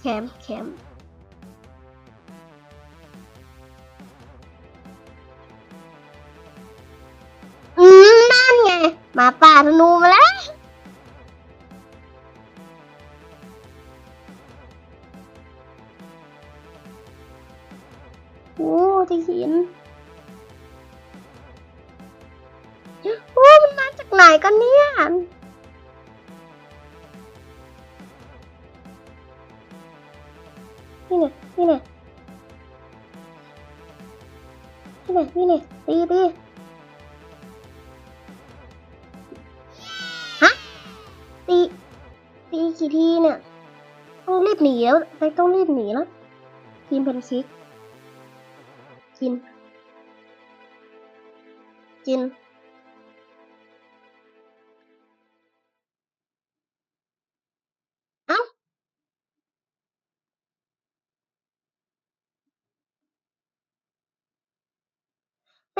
แคมแคมอืมนั่นไงหมาป่าธนูมาแล้วโอ้ที่หินโอ้มันมาจากไหนกันเนี่ย นี่เนี่ยนี่เลยตีตีฮะตีตีกี่ทีเนี่ยต้องรีบหนีแล้วไปต้องรีบหนีแล้วทีมเพนคิกกิน กิน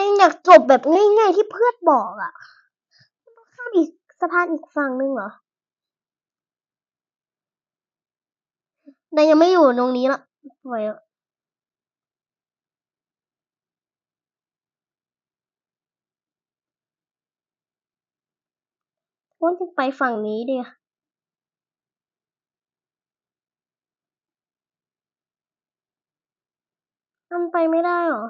เป็นอยากจบแบบง่ายๆที่เพื่อนบอกอะ่ะต้องข้ามอีกสะพานอีกฝั่งนึงเหรอแต่ยังไม่อยู่ตรงนี้ละปล่อยอะว่าจะไปฝั่งนี้ดีมันไปไม่ได้เหรอ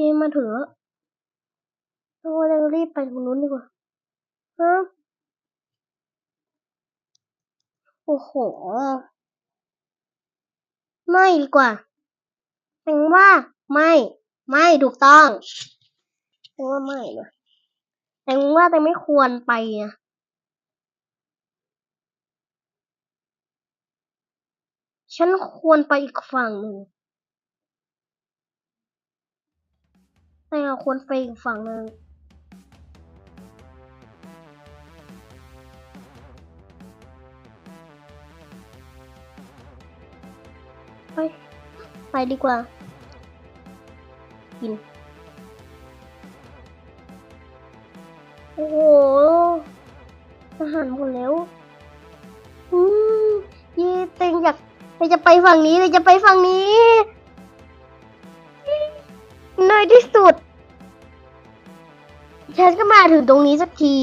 เคมาเถึงแล้วเราจะรีบไปตรงนู้นดีกว่าฮะโอ้โห ไม่ดีกว่าแปลว่าไม่ ไม่ถูกต้องแปลว่าไม่นะแปลว่าแต่ไม่ควรไปอะฉันควรไปอีกฝั่งหนึ่ง แต่ควรไปอีกฝั่งหนึ่งไปไปดีกว่า กิน โอ้โหอาหารหมดแล้วอืมเย่เต็งอยากเต็งจะไปฝั่งนี้เลยจะไปฝั่งนี้ ในที่สุด ฉันก็มาถึงตรงนี้สักที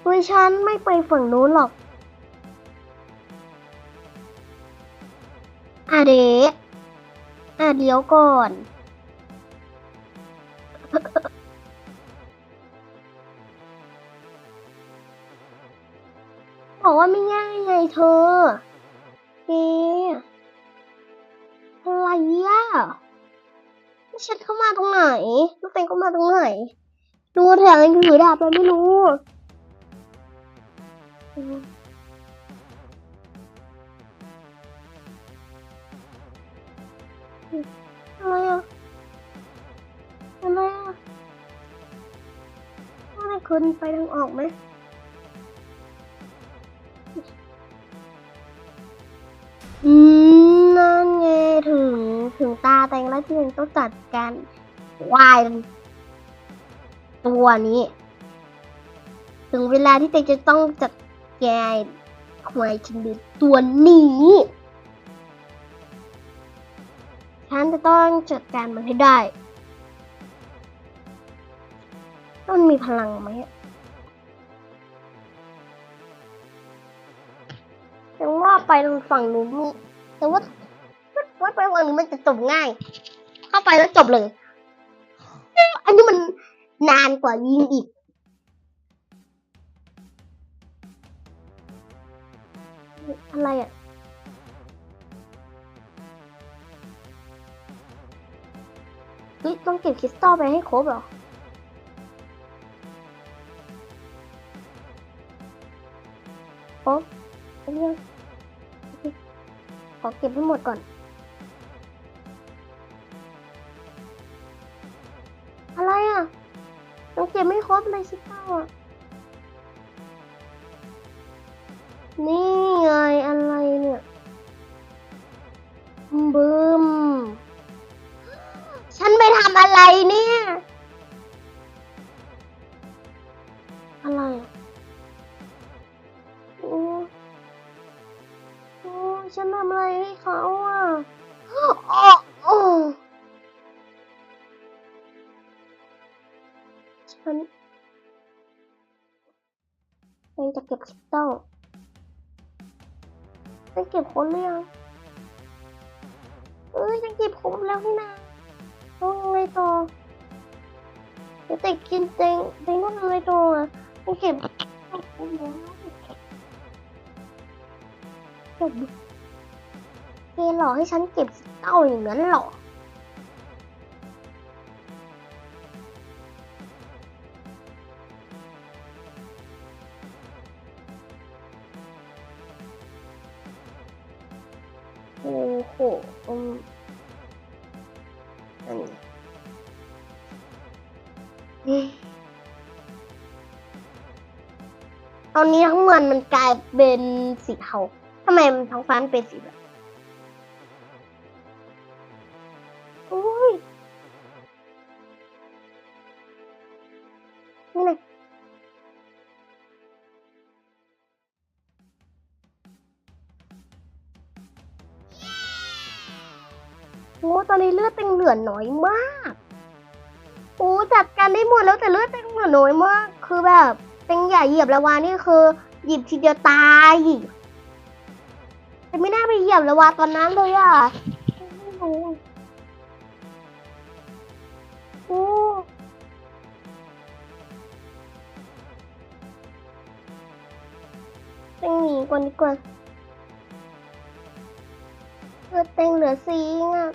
โดยฉันไม่ไปฝั่งนู้นหรอกอะเดอะเดี๋ยวก่อน ลูกเต็งเข้ามาตรงไหนดูแถวยังถือดาบเลยไม่รู้อะไรอะอะไรอะว่าอะไรคุณไปทางออกไหมอืมนั่นไงถึงถึงตาแตงแล้วที่ยังต้องจัดการ วายตัวนี้ ถึงเวลาที่เตจะต้องจัดแกควายชนิดตัวนี้ฉันจะต้องจัดการมันให้ได้ มันมีพลังไหมแต่ว่าไปทางฝั่งนู้นแต่ว่าว่าไปฝั่งนี้มันจะจบง่าย เข้าไปแล้วจบเลย นานกว่ายิงอีกอะไรอะเฮ้ยต้องเก็บคริสตัลไปให้ครบเหรอ ครบอันนี้โอเคขอเก็บให้หมดก่อน ก็บไม่ครบเลยคริสตัลอะ นี่ไงอะไรเนี่ยบึมฉันไปทำอะไรนี่ ฉันเองจะเก็บคริสตัลฉันเก็บคนหรือยังเอ้ยฉันเก็บครบแล้วนี่นะต้องยังไงต่อเดี๋ยวแต่กินเต็งเต็งต้องทำอะไรต่ออะเก็บครบแล้วเก็บเกหลอกให้ฉันเก็บคริสตัลอย่างนั้นหรอ นนี้อืมตอนนี้ทั้งวันมันกลายเป็นสีเทาทำไมมันท้องฟ้ามันเป็นสีแบบ อ้ตอนนี้เลือดเต็งเหลือน้อยมากโอ้จัดการได้หมดแล้วแต่เลือดเต็งเหลือน้อยมาก คือแบบเต็งอย่เหยียบละวานี่คือ หยิบทีเดียวตายแต่ไม่น่าไปเหยียบละวาตอนนั้นเลยอะไม่รู้โอ้เต็งหนีก่อนดีกว่าเลือเต็งเหลือสี่เองอะ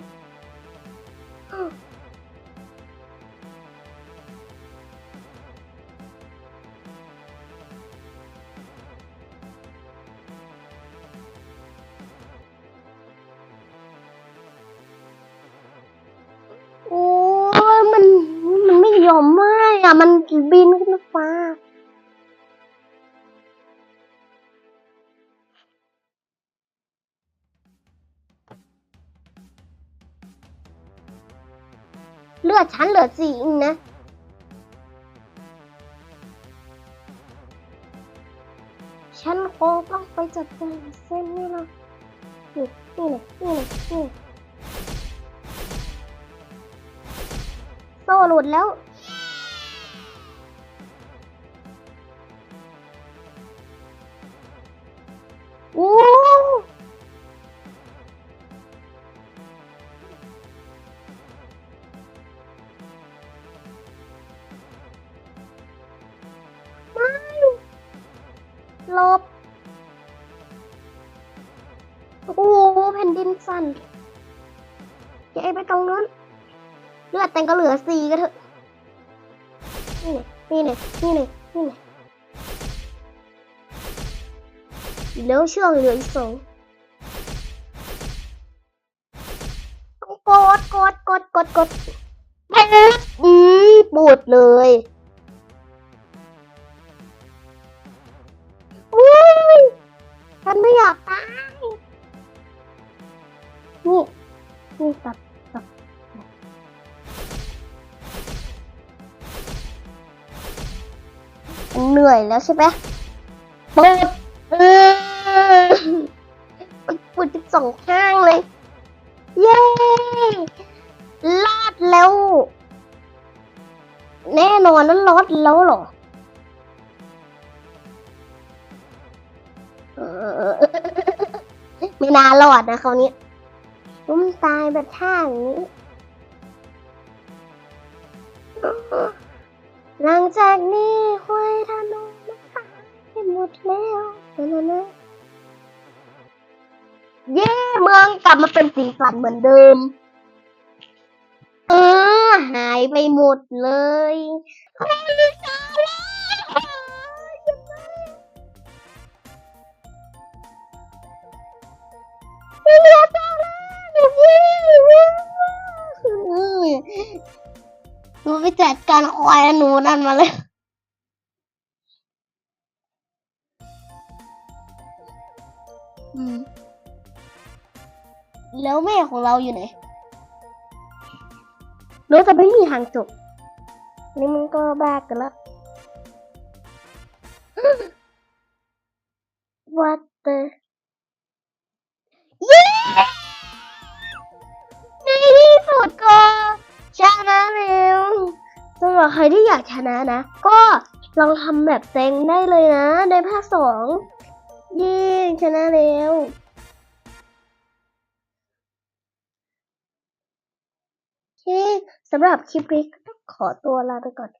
อะ มันบินขึ้นฟ้า เลือดฉันเหลือสี่เองนะฉันคงต้องไปจัดการเส้นนี่ละนี่นี่นี่นี่โซ่หลุดแล้ว ลบ โอ้โหแผ่นดินสั่นแกไปตรงนู้น เลือดแต่งก็เหลือสี่ก็เถอะ นี่เลยนี่เลยนี่เลยนี่เลยแล้วเชือกเหลืออีกสองกดกดกดกดกดไปเลยอืมปูดเลย ฉันไม่อยากตายนี่นี่ตับตับเหนื่อยแล้วใช่ไหมปวดเออปวดสองข้างเลย เย้ลาดแล้ว แน่นอนนั้นรอดแล้วหรอ ไม่น่ารอดนะคราวนี้ว่ามันตายแบบท่าอย่างนี้ หลังจากนี้ห้วยธนูมันหายไปหมดแล้วนะนะนะเย้เมืองกลับมาเป็นสีสันเหมือนเดิม เออ หายไปหมดเลย ไปจัดการควายหนูนั่นมาเลยอืมแล้วแม่ของเราอยู่ไหนรู้จะไม่มีทางจบ นี่มันก็บ้ากันละ What the เย้ในที่สุดก็ ชนะแล้วสำหรับใครที่อยากชนะนะ ก็ลองทำแบบเต็งได้เลยนะ ในภาคสองเย้ชนะแล้วคสำหรับคลิปนี้ก็ต้องขอตัวลาไปก่อน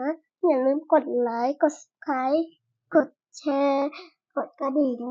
นะอย่าลืมกดไลค์ กด subscribe กดแชร์ กดกระดิ่ง